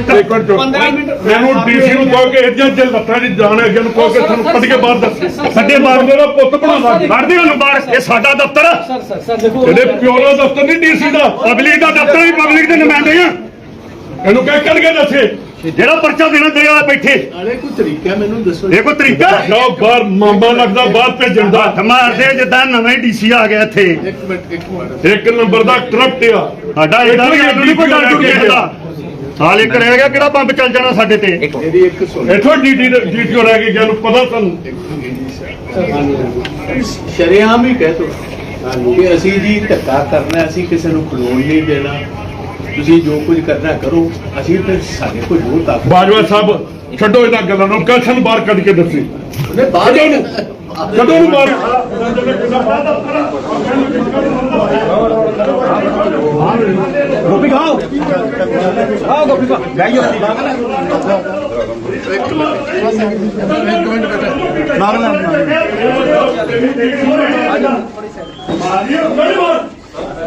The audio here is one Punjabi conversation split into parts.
ਇੱਕ ਮਿੰਟ ਚੁੱਪ। 15 ਮਿੰਟ ਮੈਨੂੰ ਡੀਸੀ ਨੂੰ ਕਹੋ ਕਿ ਇੱਜਾਂ ਜੇ ਲੱਤਾਂ ਦੀ ਜਾਣ ਹੈਗੀ ਨੂੰ ਕਹੋ ਕਿ ਤੁਹਾਨੂੰ ਕੱਢ ਕੇ ਬਾਹਰ ਦੱਸ ਸਾਡੇ ਬਾਹਰ ਦਾ ਪੁੱਤ ਬਣਾ ਦਾਂਗੇ ਕੱਢਦੇ ਉਹਨੂੰ ਬਾਹਰ। ਇਹ ਸਾਡਾ ਦਫ਼ਤਰ ਆ। ਸਰ ਸਰ ਸਰ ਦੇਖੋ ਇਹਦੇ ਪਿਓ ਦਾ ਦਫ਼ਤਰ ਨਹੀਂ ਡੀਸੀ ਦਾ। ਪਬਲਿਕ ਦਾ ਦਫ਼ਤਰ ਵੀ ਪਬਲਿਕ ਦੇ ਨੁਮਾਇੰਦੇ ਆ। ਇਹਨੂੰ ਕਹਿ ਕੱਢ ਕੇ ਦੱਸੇ। ਜਿਹੜਾ ਪਰਚਾ ਦੇਣਾ ਦੇ ਆ ਬੈਠੇ। ਅਰੇ ਕੋਈ ਤਰੀਕਾ ਮੈਨੂੰ ਦੱਸੋ। ਇਹ ਕੋਈ ਤਰੀਕਾ? ਜਾਓ ਬਾਹਰ ਮਾਮਾ ਲੱਗਦਾ ਬਾਹਰ ਭੇਜਣ ਦਾ। ਹੱਥ ਮਾਰਦੇ ਜਿੱਦਾਂ ਨਵੇਂ ਡੀਸੀ ਆ ਗਿਆ ਇੱਥੇ। ਇੱਕ ਮਿੰਟ ਇੱਕ ਮਿੰਟ। ਇੱਕ ਨੰਬਰ ਦਾ ਕਰਪਟ ਆ। ਸਾਡਾ ਇਹਦਾ ਵੀ ਸਾਨੂੰ ਨਹੀਂ ਕੋਈ ਡਰ ਡੁਰ ਕਿਸੇ ਦਾ ਹਾਲ ਇੱਕ ਰਹਿ ਗਿਆ ਕਿਹੜਾ ਬੰਬ ਚੱਲ ਜਾਣਾ ਸਾਡੇ ਤੇ? ਮੇਰੀ ਇੱਕ ਸੁਣ। ਇੱਥੋਂ ਡੀਟੀ ਡੀਟੀਓ ਰਹਿ ਗਈ ਜਾਨੂੰ ਪਤਾ ਤੁਹਾਨੂੰ। ਸ਼ਰਿਆਮ ਹੀ ਕਹਿ ਤੋ ਕਿ ਅਸੀਂ ਜੀ ਧੱਕਾ ਕਰਨਾ ਅਸੀਂ ਕਿਸੇ ਨੂੰ ਖਲੋਣ ਨਹੀਂ ਦੇਣਾ। ਤੁਸੀਂ ਜੋ ਕੁਝ ਕਰਨਾ ਕਰੋ ਅਸੀਂ ਤੇ ਸਾਡੇ ਕੋਲ ਜੋ ਤਾਕਤ ਬਾਜਵਾ ਸਾਹਿਬ ਛੱਡੋ ਇਹਨਾਂ ਗੱਲਾਂ ਨੂੰ ਕਸ਼ਨ ਬਾਹਰ ਕੱਢ ਕੇ ਦੱਸੀ। ਨੇ ਬਾਹਰ ਕਦੋਂ ਨੂੰ ਬਾਹਰ ਆਓ ਗੋਪੀ ਖਾ ਜਾਈਓ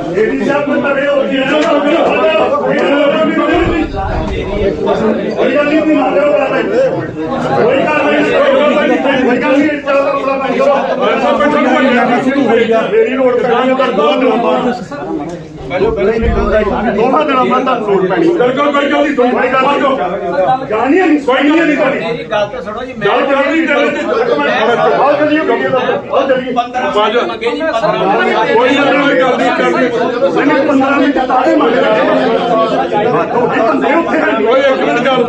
ਲੇਡੀ ਸਾਹਿਬ ਨੂੰ ਤੜੇ ਹੋ ਗਏ ਕੋਈ ਗੱਲ ਨਹੀਂ ਮਾਰੋ ਕੋਈ ਗੱਲ ਨਹੀਂ ਕੋਈ ਗੱਲ ਨਹੀਂ ਸ਼ੁਰੂ ਹੋ ਗਿਆ ਮੇਰੀ ਰੋਡ ਕਰਾਂਗੇ ਤਾਂ ਦੋ ਬਾਅਦ ਦੋਹਾਂ ਦਿਨਾਂ ਬਾਅਦ ਤਾਂ ਰੋਡ ਪੈਣੀ। ਬਿਲਕੁਲ ਕੋਈ ਗੱਲ ਨਹੀਂ। ਕੋਈ ਗੱਲ ਨਹੀਂ। ਜਾਣੀ ਨਹੀਂ ਕੋਈ ਨਹੀਂ ਨਹੀਂ ਤੁਹਾਡੀ। ਮੇਰੀ ਗੱਲ ਤਾਂ ਸੁਣੋ ਜੀ ਗੱਲ ਚੱਲਦੀ ਚੱਲਦੀ ਬਹੁਤ ਜਲਦੀ ਗੱਡੀ ਦਾ ਬਹੁਤ ਜਲਦੀ 15 ਮੰਗੇ ਜੀ 15 ਮਿੰਟ ਕੋਈ ਗੱਲ ਨਹੀਂ ਕਰਦੀ ਕਰਦੀ ਮੈਨੂੰ 15 ਮਿੰਟ ਤਾੜੇ ਮੰਗ ਬੰਦੇ ਉੱਥੇ ਓਏ ਇੱਕ ਮਿੰਟ ਗੱਲ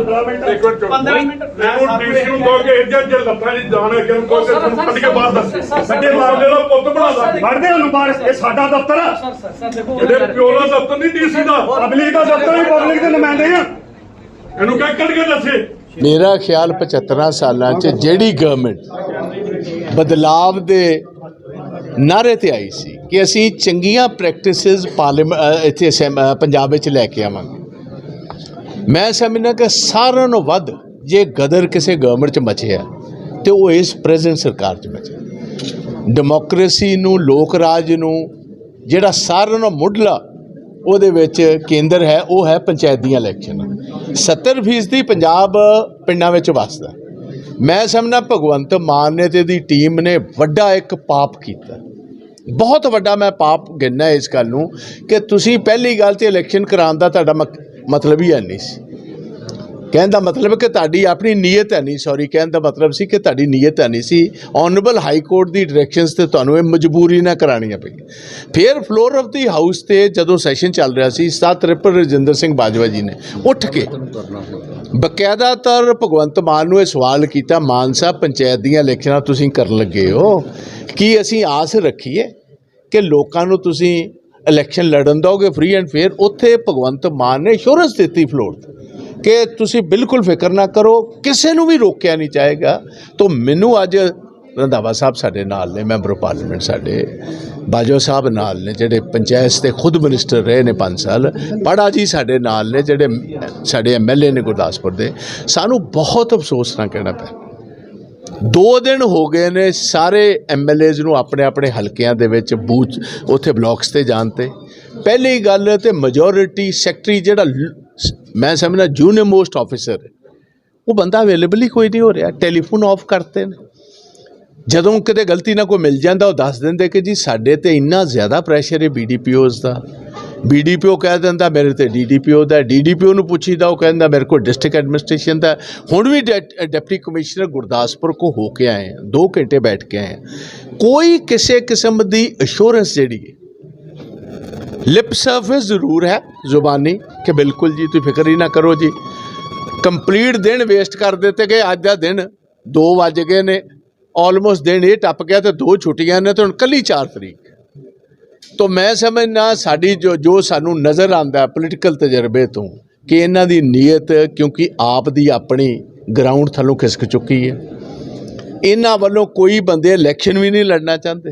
ਇੱਕ ਮਿੰਟ 15 ਮਿੰਟ ਮੈਨੂੰ ਡੀਸੀ ਨੂੰ ਕਹੋ ਕਿ ਇੱਜਾਂ ਜੇ ਲੱਤਾਂ ਦੀ ਜਾਣ ਹੈਗੀ ਨੂੰ ਕਹੋ ਕਿ ਤੁਹਾਨੂੰ ਕੱਢ ਕੇ ਬਾਹਰ ਦੱਸ। ਸਾਡੇ ਬਾਹਰ ਦਾ ਪੁੱਤ ਬਣਾ ਕੱਢਦੇ ਉਹਨੂੰ ਬਾਹਰ। ਇਹ ਸਾਡਾ ਦਫ਼ਤਰ ਆ। ਸਰ ਸਰ ਸਰ ਦੇਖੋ ਦਾ ਦਫ਼ਤਰ ਨਹੀਂ ਡੀਸੀ ਦਾ। ਪਬਲਿਕ ਦਾ ਦਫ਼ਤਰ ਵੀ ਪਬਲਿਕ ਦੇ ਨੁਮਾਇੰਦੇ ਆ। ਇਹਨੂੰ ਕਹਿ ਕੱਢ ਕੇ ਦੱਸੇ। ਮੇਰਾ ਖਿਆਲ 75 ਸਾਲਾਂ 'ਚ ਜਿਹੜੀ ਗਵਰਨਮੈਂਟ ਬਦਲਾਵ ਦੇ ਨਾਰੇ ਤੇ ਆਈ ਸੀ ਕਿ ਅਸੀਂ ਚੰਗੀਆਂ ਪ੍ਰੈਕਟਿਸਿਸ ਪਾਰਲੀਮੈਂਟ ਇੱਥੇ ਪੰਜਾਬ ਵਿੱਚ ਲੈ ਕੇ ਆਵਾਂਗੇ। ਮੈਂ ਸਮਝਦਾ ਕਿ ਸਾਰਿਆਂ ਨਾਲੋਂ ਵੱਧ ਜੇ ਗਦਰ ਕਿਸੇ ਗਵਰਨਮੈਂਟ 'ਚ ਮਚਿਆ ਤੇ ਉਹ ਇਸ ਪ੍ਰੈਜ਼ੈਂਟ ਸਰਕਾਰ 'ਚ ਮਚਿਆ ਡੈਮੋਕ੍ਰੇਸੀ ਨੂੰ ਲੋਕ ਰਾਜ ਨੂੰ ਜਿਹੜਾ ਸਾਰਿਆਂ ਨਾਲੋਂ ਮੁੱਢਲਾ ਉਹਦੇ ਵਿੱਚ ਕੇਂਦਰ ਹੈ, ਉਹ ਹੈ ਪੰਚਾਇਤ ਦੀਆਂ ਇਲੈਕਸ਼ਨ 70% ਪੰਜਾਬ ਪਿੰਡਾਂ ਵਿੱਚ ਵਸਦਾ। ਮੈਂ ਸਮਝਣਾ ਭਗਵੰਤ ਮਾਨ ਨੇ ਤੇ ਦੀ ਟੀਮ ਨੇ ਵੱਡਾ ਇੱਕ ਪਾਪ ਕੀਤਾ। ਬਹੁਤ ਵੱਡਾ ਮੈਂ ਪਾਪ ਗਿਣਨਾ ਇਸ ਗੱਲ ਨੂੰ ਕਿ ਤੁਸੀਂ ਪਹਿਲੀ ਗੱਲ ਤੇ ਇਲੈਕਸ਼ਨ ਕਰਾਉਣ ਦਾ ਤੁਹਾਡਾ ਮਕ- ਮਤਲਬ ਹੀ ਹੈ ਨਹੀਂ ਸੀ। ਕਹਿਣ ਦਾ ਮਤਲਬ ਕਿ ਤੁਹਾਡੀ ਆਪਣੀ ਨੀਅਤ ਹੈ ਨਹੀਂ ਸੌਰੀ ਕਹਿਣ ਦਾ ਮਤਲਬ ਸੀ ਕਿ ਤੁਹਾਡੀ ਨੀਅਤ ਹੈ ਨਹੀਂ ਸੀ। ਆਨਰੇਬਲ ਹਾਈ ਕੋਰਟ ਦੀ ਡਾਇਰੈਕਸ਼ਨਸ ਤੇ ਤੁਹਾਨੂੰ ਇਹ ਮਜਬੂਰੀ ਨਾ ਕਰਾਣੀਆਂ ਪਈ ਫਿਰ ਫਲੋਰ ਆਫ ਦੀ ਹਾਊਸ ਤੇ ਜਦੋਂ ਸੈਸ਼ਨ ਚੱਲ ਰਿਹਾ ਸੀ, ਸਤ ਰਿਪਰ ਰਜਿੰਦਰ ਸਿੰਘ ਬਾਜਵਾ ਜੀ ਨੇ ਉੱਠ ਕੇ ਬਕਾਇਦਾ ਤਰ ਭਗਵੰਤ ਮਾਨ ਨੂੰ ਇਹ ਸਵਾਲ ਕੀਤਾ, ਮਾਨ ਸਾਹਿਬ, ਪੰਚਾਇਤ ਦੀਆਂ ਇਲੈਕਸ਼ਨਾਂ ਤੁਸੀਂ ਕਰਨ ਲੱਗੇ ਹੋ। ਕੀ ਅਸੀਂ ਆਸ ਰੱਖੀਏ ਕਿ ਲੋਕਾਂ ਨੂੰ ਤੁਸੀਂ ਇਲੈਕਸ਼ਨ ਲੜਨ ਦੋਗੇ ਫ੍ਰੀ ਐਂਡ ਫੇਅਰ ਉੱਥੇ ਭਗਵੰਤ ਮਾਨ ਨੇ ਇੰਸ਼ੋਰੈਂਸ ਦਿੱਤੀ ਫਲੋਰ ਤੇ। ਕਿ ਤੁਸੀਂ ਬਿਲਕੁਲ ਫਿਕਰ ਨਾ ਕਰੋ, ਕਿਸੇ ਨੂੰ ਵੀ ਰੋਕਿਆ ਨਹੀਂ ਜਾਏਗਾ। ਤਾਂ ਮੈਨੂੰ ਅੱਜ ਰੰਧਾਵਾ ਸਾਹਿਬ ਸਾਡੇ ਨਾਲ ਨੇ, ਮੈਂਬਰ ਪਾਰਲੀਮੈਂਟ ਸਾਡੇ, ਬਾਜਵਾ ਸਾਹਿਬ ਨਾਲ ਨੇ, ਜਿਹੜੇ ਪੰਚਾਇਤ ਦੇ ਖੁਦ ਮਿਨਿਸਟਰ ਰਹੇ ਨੇ 5 ਸਾਲ, ਪੜਾ ਜੀ ਸਾਡੇ ਨਾਲ ਨੇ, ਜਿਹੜੇ ਸਾਡੇ ਐਮਐਲਏ ਨੇ ਗੁਰਦਾਸਪੁਰ ਦੇ। ਸਾਨੂੰ ਬਹੁਤ ਅਫਸੋਸ ਨਾਲ ਕਹਿਣਾ ਪਿਆ। ਦੋ ਦਿਨ ਹੋ ਗਏ ਨੇ ਸਾਰੇ ਐਮਐਲਏਜ਼ ਨੂੰ ਆਪਣੇ ਆਪਣੇ ਹਲਕਿਆਂ ਦੇ ਵਿੱਚ ਬੂਥ, ਉੱਥੇ ਬਲਾਕਸ ਤੇ ਜਾਣ ਤੇ। ਪਹਿਲੀ ਗੱਲ ਤੇ ਮੈਜੋਰਿਟੀ ਸੈਕਟਰੀ ਜਿਹੜਾ ਮੈਂ ਸਮਝਣਾ ਜੂਨੀਅਰ ਮੋਸਟ ਆਫੀਸਰ ਉਹ ਬੰਦਾ ਅਵੇਲੇਬਲ ਹੀ ਕੋਈ ਨਹੀਂ ਹੋ ਰਿਹਾ। ਟੈਲੀਫੋਨ ਆਫ ਕਰਤੇ ਨੇ। ਜਦੋਂ ਕਿਤੇ ਗਲਤੀ ਨਾਲ ਕੋਈ ਮਿਲ ਜਾਂਦਾ, ਉਹ ਦੱਸ ਦਿੰਦੇ ਕਿ ਜੀ ਸਾਡੇ ਤੇ ਇੰਨਾ ਜ਼ਿਆਦਾ ਪ੍ਰੈਸ਼ਰ ਹੈ ਬੀਡੀਪੀਓਜ਼ ਦਾ। ਬੀਡੀਪੀਓ ਕਹਿ ਦਿੰਦਾ, ਮੇਰੇ ਤੇ ਡੀਡੀਪੀਓ ਦਾ ਡੀਡੀਪੀਓ ਨੂੰ ਪੁੱਛੀਦਾ, ਉਹ ਕਹਿੰਦਾ, ਮੇਰੇ ਕੋਲ ਡਿਸਟ੍ਰਿਕਟ ਐਡਮਿਨਿਸਟ੍ਰੇਸ਼ਨ ਦਾ ਹੁਣ ਵੀ ਡੈ- ਡਿਪਟੀ ਕਮਿਸ਼ਨਰ ਗੁਰਦਾਸਪੁਰ ਕੋ ਹੋ ਕੇ ਆਏ ਹਾਂ 2 ਘੰਟੇ ਬੈਠ ਕੇ ਆਏ ਹਾਂ ਕੋਈ ਕਿਸੇ ਕਿਸਮ ਦੀ ਅਸ਼ੋਰੈਂਸ ਜਿਹੜੀ ਹੈ ਲਿਪ ਸਰਵਿਸ ਜ਼ਰੂਰ ਹੈ ਜ਼ੁਬਾਨੀ ਕਿ ਬਿਲਕੁਲ ਜੀ, ਤੁਸੀਂ ਫਿਕਰ ਹੀ ਨਾ ਕਰੋ ਜੀ। ਕੰਪਲੀਟ ਦਿਨ ਵੇਸਟ ਕਰ ਦਿੱਤੇ ਕਿ ਅੱਜ ਦਾ ਦਿਨ 2 ਵੱਜ ਗਏ ਨੇ। ਆਲਮੋਸਟ ਦਿਨ ਇਹ ਟੱਪ ਗਿਆ ਤੇ ਦੋ ਛੁੱਟੀਆਂ ਨੇ ਤੇ ਹੁਣ ਕੱਲੀ 4 ਤਰੀਕ। ਤੋਂ ਮੈਂ ਸਮਝਣਾ ਸਾਡੀ ਜੋ ਜੋ ਸਾਨੂੰ ਨਜ਼ਰ ਆਂਦਾ ਪੋਲੀਟੀਕਲ ਤਜਰਬੇ ਤੋਂ ਕਿ ਇਹਨਾਂ ਦੀ ਨੀਅਤ ਕਿਉਂਕਿ ਆਪ ਦੀ ਆਪਣੀ ਗਰਾਊਂਡ ਥੱਲੋਂ ਖਿਸਕ ਚੁੱਕੀ ਹੈ। ਇਹਨਾਂ ਵੱਲੋਂ ਕੋਈ ਬੰਦੇ ਇਲੈਕਸ਼ਨ ਵੀ ਨਹੀਂ ਲੜਨਾ ਚਾਹੁੰਦੇ।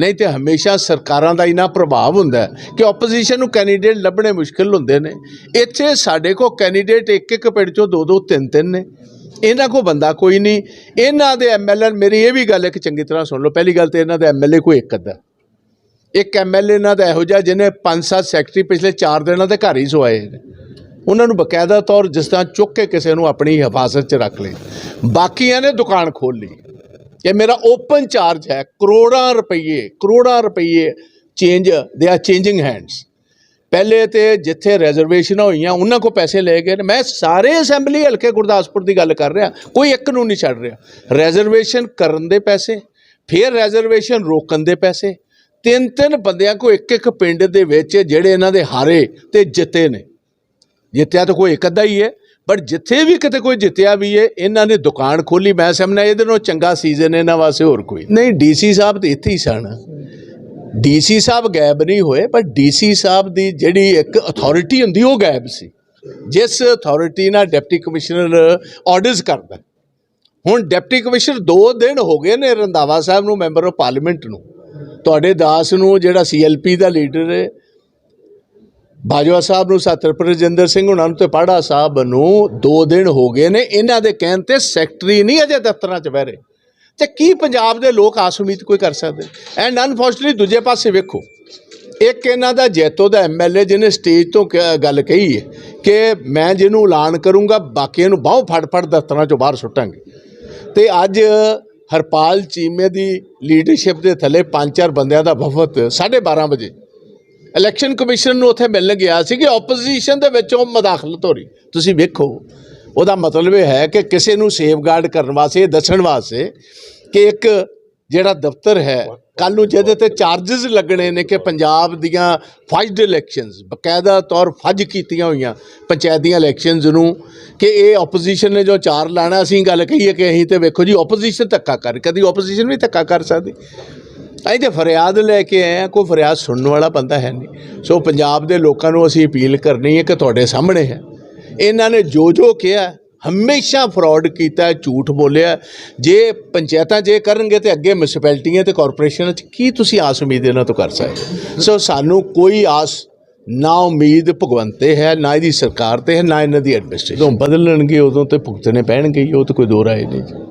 ਨਹੀਂ ਤੇ ਹਮੇਸ਼ਾ ਸਰਕਾਰਾਂ ਦਾ ਇਨਾ ਪ੍ਰਭਾਵ ਹੁੰਦਾ ਕਿ ਆਪੋਜੀਸ਼ਨ ਨੂੰ ਕੈਂਡੀਡੇਟ ਲੱਭਣੇ ਮੁਸ਼ਕਲ ਹੁੰਦੇ ਨੇ। ਇੱਥੇ ਸਾਡੇ ਕੋਲ ਕੈਂਡੀਡੇਟ ਇੱਕ ਇੱਕ ਪਿੰਡ ਚੋਂ ਦੋ ਦੋ, ਤਿੰਨ ਤਿੰਨ ਨੇ। ਇਹਨਾਂ ਕੋ ਬੰਦਾ ਕੋਈ ਨਹੀਂ। ਇਹਨਾਂ ਦੇ ਐਮਐਲਏ ਮੇਰੀ ਇਹ ਵੀ ਗੱਲ ਇੱਕ ਚੰਗੀ ਤਰ੍ਹਾਂ ਸੁਣ ਲਓ। ਪਹਿਲੀ ਗੱਲ ਤੇ ਇਹਨਾਂ ਦਾ ਐਮਐਲਏ ਕੋਈ ਇੱਕ ਅੱਧਾ। ਇੱਕ ਐਮਐਲਏ ਇਹਨਾਂ ਦਾ ਇਹੋ ਜਿਹਾ ਜਿਹਨੇ ਪੰਜ ਸੱਤ ਸੈਕਟਰੀ ਪਿਛਲੇ 4 ਦਿਨਾਂ ਦੇ ਘਰ ਹੀ ਸਵਾਏ ਨੇ। ਉਹਨਾਂ ਨੂੰ ਬਕਾਇਦਾ ਤੌਰ ਜਿਸ ਤਰ੍ਹਾਂ ਚੁੱਕ ਕੇ ਕਿਸੇ ਨੂੰ ਆਪਣੀ ਹਿਫਾਜ਼ਤ 'ਚ ਰੱਖ ਲਈ ਬਾਕੀਆਂ ਨੇ ਦੁਕਾਨ ਖੋਲ ਲਈ। ਇਹ ਮੇਰਾ ਓਪਨ ਚਾਰਜ ਹੈ, ਕਰੋੜਾਂ ਰੁਪਏ ਕਰੋੜਾਂ ਰੁਪਏ change they are changing hands ਪਹਿਲੇ ਤੇ ਜਿੱਥੇ ਰਿਜ਼ਰਵੇਸ਼ਨਾਂ ਹੋਈਆਂ, ਉਹਨਾਂ ਕੋ ਪੈਸੇ ਲਏ ਗਏ ਨੇ ਮੈਂ ਸਾਰੇ ਅਸੈਂਬਲੀ ਹਲਕੇ ਗੁਰਦਾਸਪੁਰ ਦੀ ਗੱਲ ਕਰ ਰਿਹਾ, ਕੋਈ ਇੱਕ ਨੂੰ ਨਹੀਂ ਛੱਡ ਰਿਹਾ। ਰਿਜ਼ਰਵੇਸ਼ਨ ਕਰਨ ਦੇ ਪੈਸੇ, ਫਿਰ ਰਿਜ਼ਰਵੇਸ਼ਨ ਰੋਕਣ ਦੇ ਪੈਸੇ, ਤਿੰਨ ਤਿੰਨ ਬੰਦਿਆਂ ਕੋ ਇੱਕ ਇੱਕ ਪਿੰਡ ਦੇ ਵਿੱਚ ਜਿਹੜੇ ਇਹਨਾਂ ਦੇ ਹਾਰੇ ਤੇ ਜਿੱਤੇ ਨੇ। ਜਿੱਤਿਆ ਤਾਂ ਕੋਈ ਇੱਕ ਅੱਧਾ ਹੀ ਹੈ। ਪਰ ਜਿੱਥੇ ਵੀ ਕਿਤੇ ਕੋਈ ਜਿੱਤਿਆ ਵੀ ਹੈ ਇਹਨਾਂ ਨੇ ਦੁਕਾਨ ਖੋਲੀ ਮੈਂ ਸਮਝਣਾ ਇਹਦੇ ਨਾਲ ਚੰਗਾ ਸੀਜ਼ਨ ਇਹਨਾਂ ਵਾਸਤੇ ਹੋਰ ਕੋਈ ਨਹੀਂ। ਡੀਸੀ ਸਾਹਿਬ ਤੇ ਇੱਥੇ ਹੀ ਸਨ। ਡੀਸੀ ਸਾਹਿਬ ਗਾਇਬ ਨਹੀਂ ਹੋਏ, ਪਰ ਡੀਸੀ ਸਾਹਿਬ ਦੀ ਜਿਹੜੀ ਇੱਕ ਅਥਾਰਟੀ ਹੁੰਦੀ, ਉਹ ਗਾਇਬ ਸੀ। ਜਿਸ ਅਥਾਰਟੀ ਨਾਲ ਡਿਪਟੀ ਕਮਿਸ਼ਨਰ ਆਰਡਰਸ ਕਰਦਾ। ਹੁਣ ਡਿਪਟੀ ਕਮਿਸ਼ਨਰ 2 ਦਿਨ ਹੋ ਗਏ ਨੇ ਰੰਧਾਵਾ ਸਾਹਿਬ ਨੂੰ, ਮੈਂਬਰ ਆਫ ਪਾਰਲੀਮੈਂਟ ਨੂੰ। ਤੁਹਾਡੇ ਦਾਸ ਨੂੰ, ਜਿਹੜਾ ਸੀਐਲਪੀ ਦਾ ਲੀਡਰ ਹੈ ਬਾਜਵਾ ਸਾਹਿਬ ਨੂੰ ਸਤਿਰ ਰਜਿੰਦਰ ਸਿੰਘ ਉਹਨਾਂ ਨੂੰ ਤੇ ਪਾੜਾ ਸਾਹਿਬ ਨੂੰ 2 ਦਿਨ ਹੋ ਗਏ ਨੇ, ਇਹਨਾਂ ਦੇ ਕਹਿਣ ਤੇ ਸੈਕਟਰੀ ਨਹੀਂ ਅਜੇ ਦਫ਼ਤਰਾਂ 'ਚ ਬਹਿ ਰਹੇ। ਤੇ ਕੀ ਪੰਜਾਬ ਦੇ ਲੋਕ ਆਸ ਉਮੀਦ ਕੋਈ ਕਰ ਸਕਦੇ? ਐਂਡ ਅਨਫੋਰਚੂਨਟਲੀ ਦੂਜੇ ਪਾਸੇ ਵੇਖੋ, ਇੱਕ ਇਹਨਾਂ ਦਾ ਜੈਤੋ ਦਾ ਐਮਐਲਏ ਜਿਹਨੇ ਸਟੇਜ ਤੋਂ ਕ- ਗੱਲ ਕਹੀ ਹੈ ਕਿ ਮੈਂ ਜਿਹਨੂੰ ਐਲਾਨ ਕਰੂੰਗਾ, ਬਾਕੀਆਂ ਨੂੰ ਬਾਹੋਂ ਫੜ ਫੜ ਦਫ਼ਤਰਾਂ 'ਚੋਂ ਬਾਹਰ ਸੁੱਟਾਂਗੇ। ਤੇ ਅੱਜ ਹਰਪਾਲ ਚੀਮੇ ਦੀ ਲੀਡਰਸ਼ਿਪ ਦੇ ਥੱਲੇ ਪੰਜ ਚਾਰ ਬੰਦਿਆਂ ਦਾ ਵਫਦ 12:30 ਵਜੇ ਇਲੈਕਸ਼ਨ ਕਮਿਸ਼ਨ ਨੂੰ ਉੱਥੇ ਮਿਲਣ ਗਿਆ ਸੀ ਕਿ ਆਪੋਜੀਸ਼ਨ ਦੇ ਵਿੱਚੋਂ ਮਦਾਖਲਤ ਹੋ ਰਹੀ ਤੁਸੀਂ ਵੇਖੋ, ਉਹਦਾ ਮਤਲਬ ਇਹ ਹੈ ਕਿ ਕਿਸੇ ਨੂੰ ਸੇਫਗਾਰਡ ਕਰਨ ਵਾਸਤੇ, ਇਹ ਦੱਸਣ ਵਾਸਤੇ ਕਿ ਇੱਕ ਜਿਹੜਾ ਦਫ਼ਤਰ ਹੈ ਕੱਲ ਨੂੰ ਜਿਹਦੇ ਤੇ ਚਾਰजेस ਲੱਗਣੇ ਨੇ ਕਿ ਪੰਜਾਬ ਦੀਆਂ ਫਜਡ ਇਲੈਕਸ਼ਨਸ ਬਕਾਇਦਾ ਤੌਰ ਫੱਜ ਕੀਤੀਆਂ ਹੋਈਆਂ ਪੰਚਾਇਤੀਆਂ ਇਲੈਕਸ਼ਨਸ ਨੂੰ, ਕਿ ਇਹ ਆਪੋਜੀਸ਼ਨ ਨੇ ਜੋ ਚਾਰ ਲਾਣਾ, ਅਸੀਂ ਗੱਲ ਕਹੀਏ ਕਿ ਅਸੀਂ ਤੇ ਵੇਖੋ ਜੀ ਆਪੋਜੀਸ਼ਨ ਧੱਕਾ ਕਰ, ਕਦੀ ਆਪੋਜੀਸ਼ਨ ਵੀ ਧੱਕਾ ਕਰ ਸਕਦੀ। ਅਸੀਂ ਤੇ ਫਰਿਆਦ ਲੈ ਕੇ ਆਏ ਹਾਂ, ਕੋਈ ਫਰਿਆਦ ਸੁਣਨ ਵਾਲਾ ਬੰਦਾ ਹੈ ਨਹੀਂ। ਸੋ ਪੰਜਾਬ ਦੇ ਲੋਕਾਂ ਨੂੰ ਅਸੀਂ ਅਪੀਲ ਕਰਨੀ ਹੈ ਕਿ ਤੁਹਾਡੇ ਸਾਹਮਣੇ ਹੈ। ਇਹਨਾਂ ਨੇ ਜੋ ਜੋ ਕਿਹਾ, ਹਮੇਸ਼ਾ ਫਰਾਡ ਕੀਤਾ, ਝੂਠ ਬੋਲਿਆ। ਜੇ ਪੰਚਾਇਤਾਂ ਜੇ ਕਰਨਗੇ ਤੇ ਅੱਗੇ ਮਿਊਨਿਸਪੈਲਿਟੀਆਂ ਤੇ ਕਾਰਪੋਰੇਸ਼ਨਾਂ 'ਚ ਕੀ ਤੁਸੀਂ ਆਸ ਉਮੀਦ ਇਹਨਾਂ ਤੋਂ ਕਰ ਸਕਦੇ ਸੋ ਸਾਨੂੰ ਕੋਈ ਆਸ, ਨਾ ਉਮੀਦ ਭਗਵੰਤ ਤੇ ਹੈ, ਨਾ ਇਹਦੀ ਸਰਕਾਰ ਤੇ ਹੈ, ਨਾ ਇਹਨਾਂ ਦੀ ਐਡਮਿਨਿਸਟ੍ਰੇਸ਼ਨ ਜਦੋਂ ਬਦਲਣਗੇ ਉਦੋਂ ਤੇ ਭੁਗਤਣੇ ਪੈਣਗੇ ਉਹ ਤਾਂ ਕੋਈ ਦੋ ਰਾਏ ਨਹੀਂ। ਜੀ